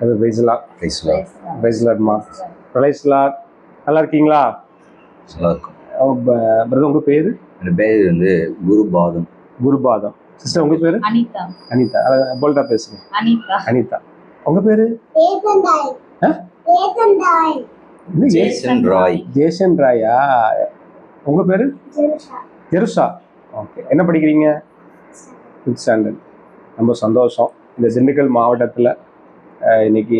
அது பிரைஸ்லா பிரைஸ்லா பிரைஸ்லாட்மா பிரைஸ்லாட் நல்லா இருக்கீங்களா? நல்லா இருக்கும். பிரதர் உங்கள் பேர்? என் பேர் வந்து குருபாதம் குருபாதம் சிஸ்டர் உங்கள் பேர்? அனிதா. அனிதா. போல்டா பேசுங்க. அனிதா. அனிதா. உங்கள் பேர்? Jason Roy. ஜேசன் ராயா? உங்கள் பேர்? ஜெருசா ஓகே என்ன படிக்கிறீங்க? ஃபிஃப்த் ஸ்டாண்டர்ட் ரொம்ப சந்தோஷம். இந்த திண்டுக்கல் மாவட்டத்தில் இன்னைக்கு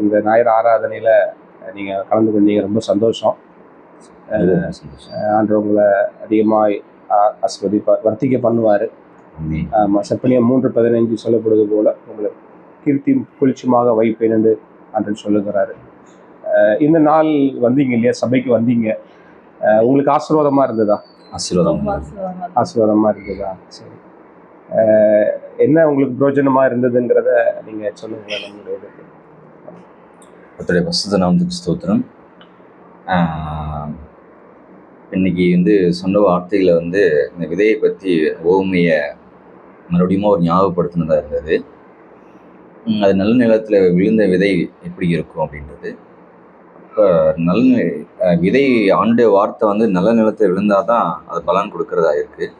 இந்த ஞாயிறு ஆராதனையில் நீங்கள் கலந்து கொண்டீங்க. ரொம்ப சந்தோஷம். ஆண்டு உங்களை அதிகமாக ஆஸ்வதிப்பார் வர்த்திக்க பண்ணுவார். ஆமாம் செப்பனியா மூன்று பதினைஞ்சு சொல்லப்படுவது போல உங்களை கீர்த்தி குளிச்சுமாக வைப்பேன் என்று ஆண்டு சொல்லுகிறாரு. இந்த நாள் வந்தீங்க இல்லையா? சபைக்கு வந்தீங்க. உங்களுக்கு ஆசீர்வாதமாக இருந்ததா? ஆசீர்வாதம் ஆசீர்வாதமாக இருந்ததா. சரி. என்ன உங்களுக்கு பிரோஜனமாக இருந்ததுங்கிறத நீங்கள் சொல்லுங்கள் நம்மளுடைய இதுக்கு கர்த்தருடைய பசுத்த நாமத்துக்கு ஸ்தோத்திரம். இன்னைக்கு வந்து சொன்ன வார்த்தைகளை வந்து இந்த விதையை பற்றி ஓமையை மறுபடியும் ஒரு ஞாபகப்படுத்தினதாக இருந்தது. அது நல்ல நிலத்தில் விழுந்த விதை எப்படி இருக்கும் அப்படின்றது. இப்போ நல்ல விதை ஆண்டு வார்த்தை வந்து நல்ல நிலத்தில் விழுந்தால் தான் அது பலன் கொடுக்கறதா இருக்குது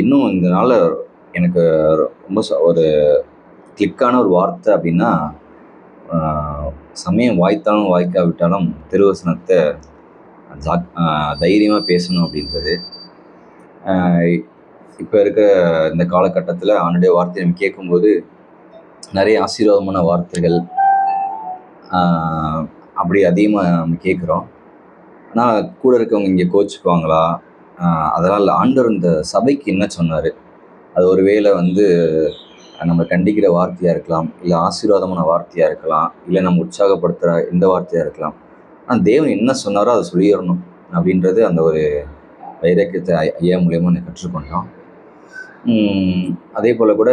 இன்னும் இந்த நாளில் எனக்கு ரொம்ப ச- ஒரு கிளிக்கான ஒரு வார்த்தை அப்படின்னா சமயம் வாய்த்தாலும் வாய்க்காவிட்டாலும் திருவசனத்தை ஜாக் தைரியமாக பேசணும் அப்படின்றது. இப்போ இருக்கிற இந்த காலகட்டத்தில் அவனுடைய வார்த்தையை நம்ம கேட்கும்போது நிறைய ஆசீர்வாதமான வார்த்தைகள் அப்படி அதிகமாக நம்ம கேட்குறோம். ஆனால் கூட இருக்கவங்க இங்கே கோச்சுக்குவாங்களா அதனால் ஆண்டவர் இந்த சபைக்கு என்ன சொன்னார்? அது ஒருவேளை வந்து நம்ம கண்டிக்கிற வார்த்தையாக இருக்கலாம் இல்லை ஆசீர்வாதமான வார்த்தையாக இருக்கலாம் இல்லை நம்ம உற்சாகப்படுத்துகிற எந்த வார்த்தையாக இருக்கலாம். ஆனால் தேவன் என்ன சொன்னாரோ அதை சொல்லிடணும் அப்படின்றது அந்த ஒரு வைராக்கியத்தை ஐ- ஐயா மூலியமாக நான் கற்றுக்கொண்டோம். அதே போல் கூட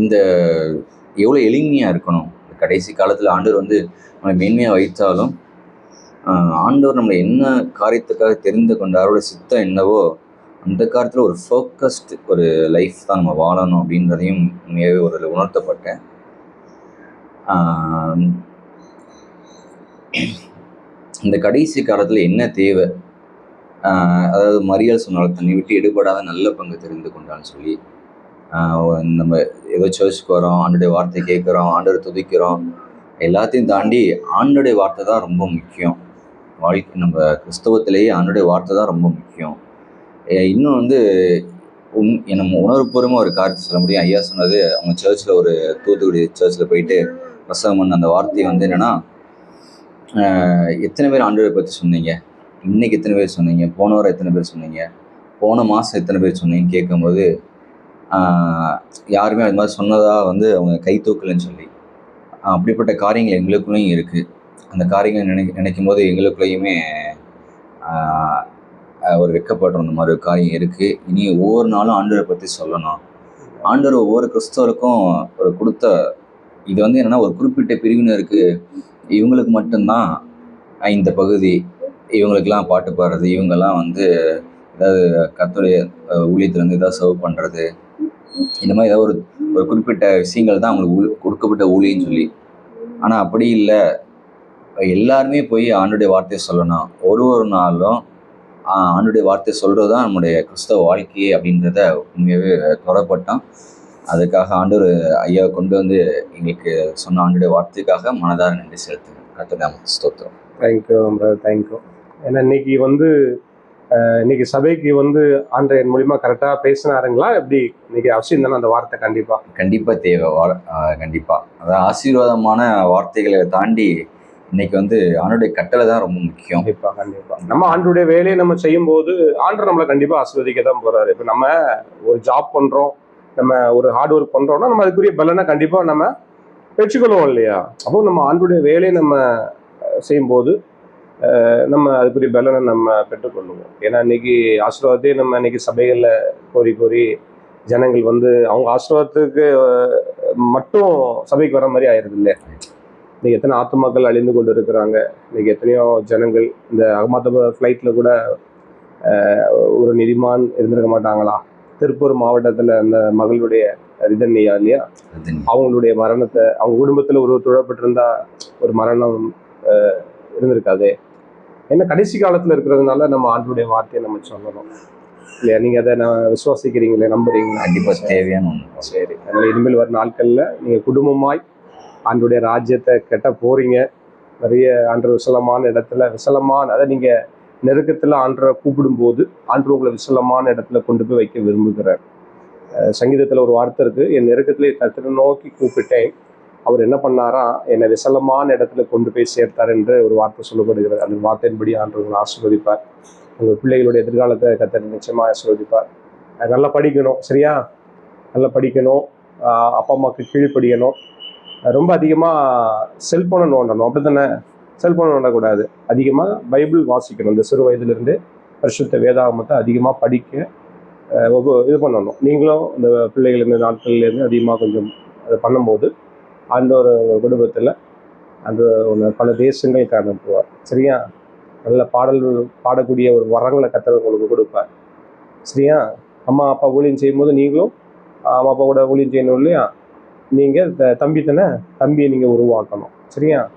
இந்த எவ்வளோ எளிமையாக இருக்கணும். இந்த கடைசி காலத்தில் ஆண்டவர் வந்து நம்மளை மேன்மையாக வைத்தாலும் ஆண்டவர் நம்மளை என்ன காரியத்துக்காக தெரிந்து கொண்டாரோட சித்தம் என்னவோ அந்த காலத்தில் ஒரு ஃபோக்கஸ்டு ஒரு லைஃப் தான் நம்ம வாழணும் அப்படின்றதையும் உண்மையாகவே ஒரு உணர்த்தப்பட்டேன். இந்த கடைசி காலத்தில் என்ன தேவை? அதாவது மரியாதை சொன்னால் தன்னை விட்டு எடுபடாத நல்ல பங்கு தெரிந்து கொண்டான்னு சொல்லி நம்ம ஏதோ சர்ச்சுக்கு வரோம் ஆண்டுடைய வார்த்தை கேட்குறோம் ஆண்டவர் துதிக்கிறோம் எல்லாத்தையும் தாண்டி ஆண்டுடைய வார்த்தை தான் ரொம்ப முக்கியம். வாழ்க்கை நம்ம கிறிஸ்தவத்திலேயே ஆண்டுடைய வார்த்தை தான் ரொம்ப முக்கியம். இன்னும் வந்து உண் நம்ம உணர்வுபூர்வமாக ஒரு காரியத்தை சொல்ல முடியும். ஐயா சொன்னது அவங்க சர்ச்சில் ஒரு தூத்துக்குடி சர்ச்சில் போயிட்டு பிரசவம் பண்ண அந்த வார்த்தை வந்து என்னென்னா எத்தனை பேர் ஆண்டவரை பற்றி சொன்னீங்க? இன்றைக்கி எத்தனை பேர் சொன்னீங்க? போன வாரம் எத்தனை பேர் சொன்னீங்க? போன மாதம் எத்தனை பேர் சொன்னீங்க கேட்கும்போது யாருமே அது மாதிரி சொன்னதாக வந்து அவங்க கை தூக்கலைன்னு சொல்லி. அப்படிப்பட்ட காரியங்கள் எங்களுக்குள்ளேயும் இருக்குது அந்த காரியங்கள் நினை நினைக்கும் போது எங்களுக்குள்ளேயுமே ஒரு வெட்கப்படுற அந்த மாதிரி ஒரு காரியம் இருக்குது இனி ஒவ்வொரு நாளும் ஆண்டவரை பற்றி சொல்லணும். ஆண்டவர் ஒவ்வொரு கிறிஸ்தவருக்கும் ஒரு கொடுத்த இது வந்து என்னன்னா ஒரு குறிப்பிட்ட பிரிவினருக்கு இவங்களுக்கு மட்டும்தான் இந்த பகுதி இவங்களுக்கெல்லாம் பாட்டு பாடுறது இவங்கெல்லாம் வந்து ஏதாவது கத்துடைய ஊழியத்துலேருந்து ஏதாவது சர்வ் பண்ணுறது இந்த மாதிரி ஏதாவது ஒரு ஒரு குறிப்பிட்ட விஷயங்கள் தான் அவங்களுக்கு ஊ- கொடுக்கப்பட்ட ஊழியன்னு சொல்லி. ஆனால் அப்படி இல்லை. எல்லாருமே போய் ஆண்டுடைய வார்த்தையை சொல்லணும். ஒரு ஒரு நாளும் ஆண்டுடைய வார்த்தையை சொல்கிறது தான் நம்முடைய கிறிஸ்தவ வாழ்க்கையே அப்படின்றத உண்மையாகவே தொடரப்பட்டோம். அதுக்காக ஆண்டவர் ஐயாவை கொண்டு வந்து எங்களுக்கு சொன்ன ஆண்டுடைய வார்த்தைக்காக மனதார நன்றி செலுத்துகிறேன். கத்துதாம ஸ்தோத்திரம். தேங்க்யூ பிரதர் தேங்க்யூ ஏன்னா இன்னைக்கு வந்து இன்னைக்கு சபைக்கு வந்து ஆண்டையன் மூலியமா கரெக்டாக பேசினாருங்களா? எப்படி இன்னைக்கு அவசியம் தானே அந்த வார்த்தை கண்டிப்பா. கண்டிப்பாக தேவை வா கண்டிப்பாக அதாவது ஆசீர்வாதமான வார்த்தைகளை தாண்டி இன்னைக்கு வந்து ஆண்டுடைய கட்டளை தான் ரொம்ப முக்கியம். கண்டிப்பா கண்டிப்பா. நம்ம ஆண்டுடைய வேலையை நம்ம செய்யும்போது ஆண்டு நம்மளை கண்டிப்பா ஆஸ்வதிக்க தான் போறாரு. இப்போ நம்ம ஒரு ஜாப் பண்றோம் நம்ம ஒரு ஹார்ட் ஒர்க் பண்றோம்னா நம்ம அதுக்குரிய பலனை கண்டிப்பா நம்ம பெற்றுக்கொள்வோம் இல்லையா? அப்போ நம்ம ஆண்டுடைய வேலையை நம்ம செய்யும்போது நம்ம அதுக்குரிய பலனை நம்ம பெற்றுக்கொள்ளுவோம் ஏன்னா இன்னைக்கு ஆசீர்வாதத்தை நம்ம இன்னைக்கு சபைகளில் கோரி கோரி ஜனங்கள் வந்து அவங்க ஆசீர்வாதத்துக்கு மட்டும் சபைக்கு வர மாதிரி ஆயிடுது இல்லையா? இன்னைக்கு எத்தனை ஆத்துமாக்கள் அழிந்து கொண்டு இருக்கிறாங்க இன்னைக்கு எத்தனையோ ஜனங்கள் இந்த அகமதாபாத் ஃப்ளைட்டில் கூட ஒரு நிதிமான் இருந்திருக்க மாட்டாங்களா? திருப்பூர் மாவட்டத்தில் அந்த மகளுடைய ரிதன்யா இல்லையா? அவங்களுடைய மரணத்தை அவங்க குடும்பத்தில் ஒரு துழப்பட்டிருந்தா ஒரு மரணம் இருந்திருக்காதே. ஏன்னா கடைசி காலத்தில் இருக்கிறதுனால நம்ம ஆண்டுடைய வார்த்தையை நம்ம சொல்லணும். இல்லையா? நீங்கள் அதை நான் விசுவாசிக்கிறீங்களே நம்புறீங்களா? கண்டிப்பா தேவையான சரி. அதனால் இனிமேல் வர நாட்களில் நீங்கள் குடும்பமாய் ஆண்டுடைய ராஜ்யத்தை கெட்ட போறீங்க. நிறைய ஆண்டு விசலமான இடத்துல விசலமான அதை நீங்கள் நெருக்கத்தில் ஆண்டரை கூப்பிடும்போது ஆண்டு உங்களை விசலமான இடத்துல கொண்டு போய் வைக்க விரும்புகிறார். சங்கீதத்தில் ஒரு வார்த்தை இருக்கு என் நெருக்கத்திலே கத்திர நோக்கி கூப்பிட்டேன். அவர் என்ன பண்ணாரா என்னை விசலமான இடத்துல கொண்டு போய் சேர்த்தார் என்று ஒரு வார்த்தை சொல்லப்படுகிறது. அந்த வார்த்தையின்படி ஆண்டு உங்களை ஆசீர்வதிப்பார். உங்கள் பிள்ளைகளுடைய எதிர்காலத்தை கத்தர் நிச்சயமாக ஆசீர்வதிப்பார். நல்லா படிக்கணும் சரியா? நல்லா படிக்கணும் அப்பா அம்மாவுக்கு கீழ்ப்படியணும். ரொம்ப அதிகமாக செல்ஃபோனை நோண்டணும். அப்படி தானே செல்ஃபோனை நோண்டக்கூடாது. அதிகமாக பைபிள் வாசிக்கணும். இந்த சிறு வயதிலிருந்து பரிசுத்த வேதாகமத்தை அதிகமாக படிக்க ஒவ்வொரு இது பண்ணணும். நீங்களும் இந்த பிள்ளைகள் இந்த நாட்கள்லேருந்து அதிகமாக கொஞ்சம் அதை பண்ணும்போது அந்த ஒரு குடும்பத்தில் அந்த ஒன்று பல தேசங்களுக்கு அனுப்புவார் சரியா? நல்ல பாடல்கள் பாடக்கூடிய ஒரு வரங்களை கத்தர் உங்களுக்கு கொடுப்பார். சரியா? அம்மா அப்பா ஊழியம் செய்யும்போது நீங்களும் அம்மா அப்பா கூட ஊழியம் செய்யணும் இல்லையா? நீங்கள் தம்பி தானே? தம்பியை நீங்கள் உருவாக்கணும். சரியா?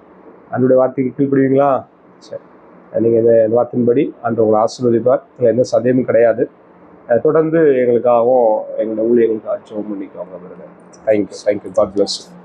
அன்றைய வார்த்தைக்கு கீழ்ப்படுவீங்களா? சரி. நீங்கள் இந்த இந்த வார்த்தையின்படி அன்று உங்களை ஆசீர்வதிப்பார். இதில் எந்த சதயமும் கிடையாது. தொடர்ந்து எங்களுக்காகவும் எங்களோட ஊழியர்களுக்காக ஜோம் பண்ணிக்கோங்க தேங்க்யூ தேங்க்யூ காட் பிளஸ்